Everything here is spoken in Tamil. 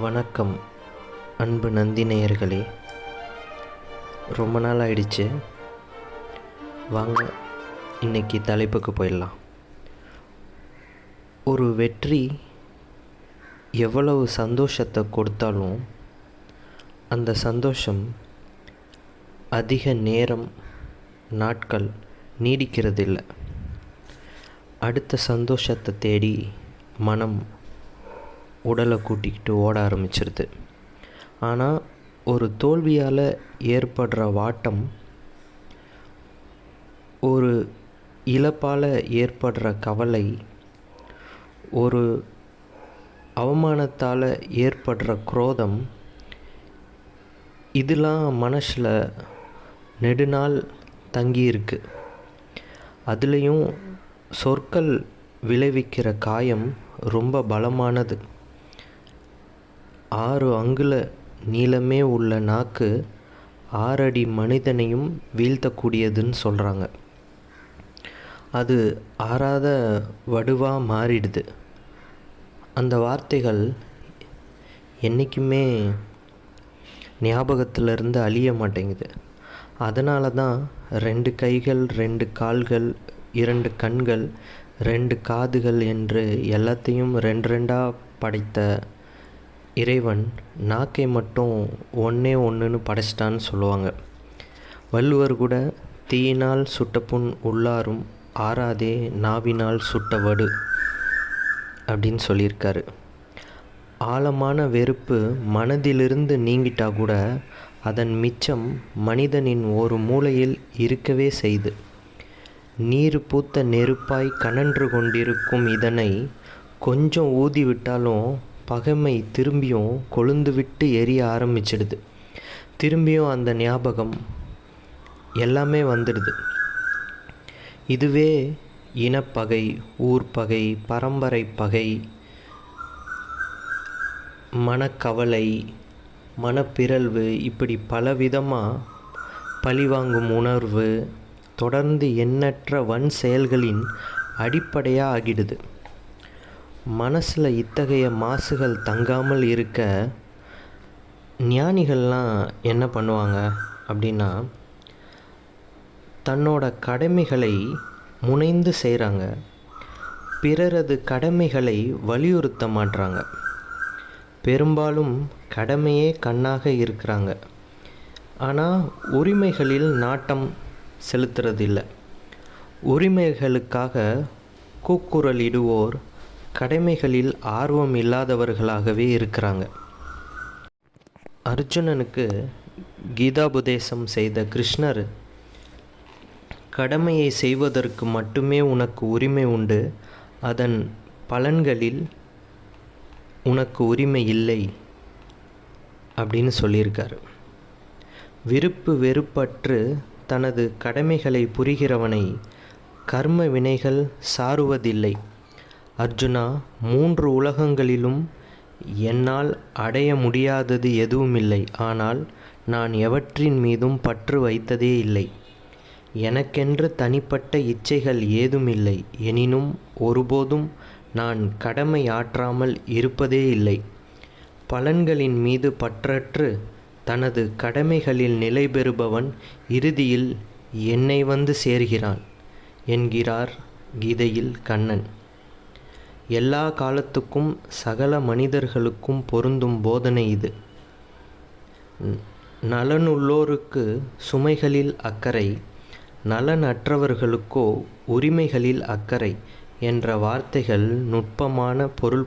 வணக்கம் அன்பு நந்தினியர்களே. ரொம்ப நாள் ஆயிடுச்சு. வாங்க இன்னைக்கு தலைப்புக்கு போயிடலாம். ஒரு வெற்றி எவ்வளவு சந்தோஷத்தை கொடுத்தாலும் அந்த சந்தோஷம் அதிக நேரம் நாட்கள் நீடிக்கிறதில்லை. அடுத்த சந்தோஷத்தை தேடி மனம் உடலை கூட்டிக்கிட்டு ஓட ஆரம்பிச்சிருது. ஆனால் ஒரு தோல்வியால் ஏற்படுற வாட்டம் ஒரு இழப்பால் ஏற்படுற கவலை ஒரு அவமானத்தால் ஏற்படுற குரோதம் இதெல்லாம் மனசில் நெடுநாள் தங்கியிருக்கு. அதுலேயும் சொற்கள் விளைவிக்கிற காயம் ரொம்ப பலமானது. ஆறு அங்குல நீளமே உள்ள நாக்கு ஆறடி மனிதனையும் வீழ்த்தக்கூடியதுன்னு சொல்கிறாங்க அது ஆறாத வடுவாக மாறிடுது. அந்த வார்த்தைகள் என்றைக்குமே ஞாபகத்திலிருந்து அழிய மாட்டேங்குது. அதனால தான் ரெண்டு கைகள் ரெண்டு கால்கள் இரண்டு கண்கள் ரெண்டு காதுகள் என்று எல்லாத்தையும் ரெண்டு ரெண்டாக படைத்த இறைவன் நாக்கை மட்டும் ஒன்றே ஒன்றுன்னு படைச்சிட்டான்னு சொல்லுவாங்க. வள்ளுவர் கூட தீயினால் சுட்ட புண் உள்ளாரும் ஆறாதே நாவினால் சுட்ட வடு அப்படின்னு சொல்லியிருக்காரு. ஆழமான வெறுப்பு மனதிலிருந்து நீங்கிட்டா கூட அதன் மிச்சம் மனிதனின் ஒரு மூலையில் இருக்கவே செய்து. நீர் பூத்த நெருப்பாய் கனன்று கொண்டிருக்கும் இதனை கொஞ்சம் ஊதிவிட்டாலும் பகைமை திரும்பியும் கொழுந்து விட்டு எரிய ஆரம்பிச்சிடுது. திரும்பியும் அந்த ஞாபகம் எல்லாமே வந்துடுது. இதுவே இனப்பகை ஊர்ப்பகை பரம்பரை பகை மனக்கவலை மனப்பிறழ்வு இப்படி பலவிதமாக பழிவாங்கும் உணர்வு தொடர்ந்து எண்ணற்ற வன் செயல்களின் அடிப்படையாக ஆகிடுது. மனசில் இத்தகைய மாசுகள் தங்காமல் இருக்க ஞானிகள்லாம் என்ன பண்ணுவாங்க அப்படின்னா தன்னோட கடமைகளை முனைந்து செய்கிறாங்க பிறரது கடமைகளை வலியுறுத்த மாட்றாங்க. பெரும்பாலும் கடமையே கண்ணாக இருக்கிறாங்க. ஆனால் உரிமைகளில் நாட்டம் செலுத்துறதில்லை. உரிமைகளுக்காக கூக்குரலிடுவோர் கடமைகளில் ஆர்வம் இல்லாதவர்களாகவே இருக்கிறாங்க. அர்ஜுனனுக்கு கீதாபுதேசம் செய்த கிருஷ்ணர் கடமையை செய்வதற்கு மட்டுமே உனக்கு உரிமை உண்டு. அதன் பலன்களில் உனக்கு உரிமை இல்லை அப்படின்னு சொல்லியிருக்காரு. விருப்பு வெறுப்பற்று தனது கடமைகளை புரிகிறவனை கர்ம வினைகள் சாருவதில்லை. அர்ஜுனா மூன்று உலகங்களிலும் என்னால் அடைய முடியாதது எதுவுமில்லை. ஆனால் நான் எவற்றின் மீதும் பற்று வைத்ததே இல்லை. எனக்கென்று தனிப்பட்ட இச்சைகள் ஏதுமில்லை. எனினும் ஒருபோதும் நான் கடமை ஆற்றாமல் இருப்பதே இல்லை. பலன்களின் மீது பற்றற்று தனது கடமைகளில் நிலை பெறுபவன் இறுதியில் என்னை வந்து சேர்கிறான் என்கிறார் கீதையில் கண்ணன். எல்லா காலத்துக்கும் சகல மனிதர்களுக்கும் பொருந்தும் போதனை இது. நலனுள்ளோருக்கு சுமைகளில் அக்கறை நலனற்றவர்களுக்கோ உரிமைகளில் அக்கறை என்ற வார்த்தைகள் நுட்பமான பொருள்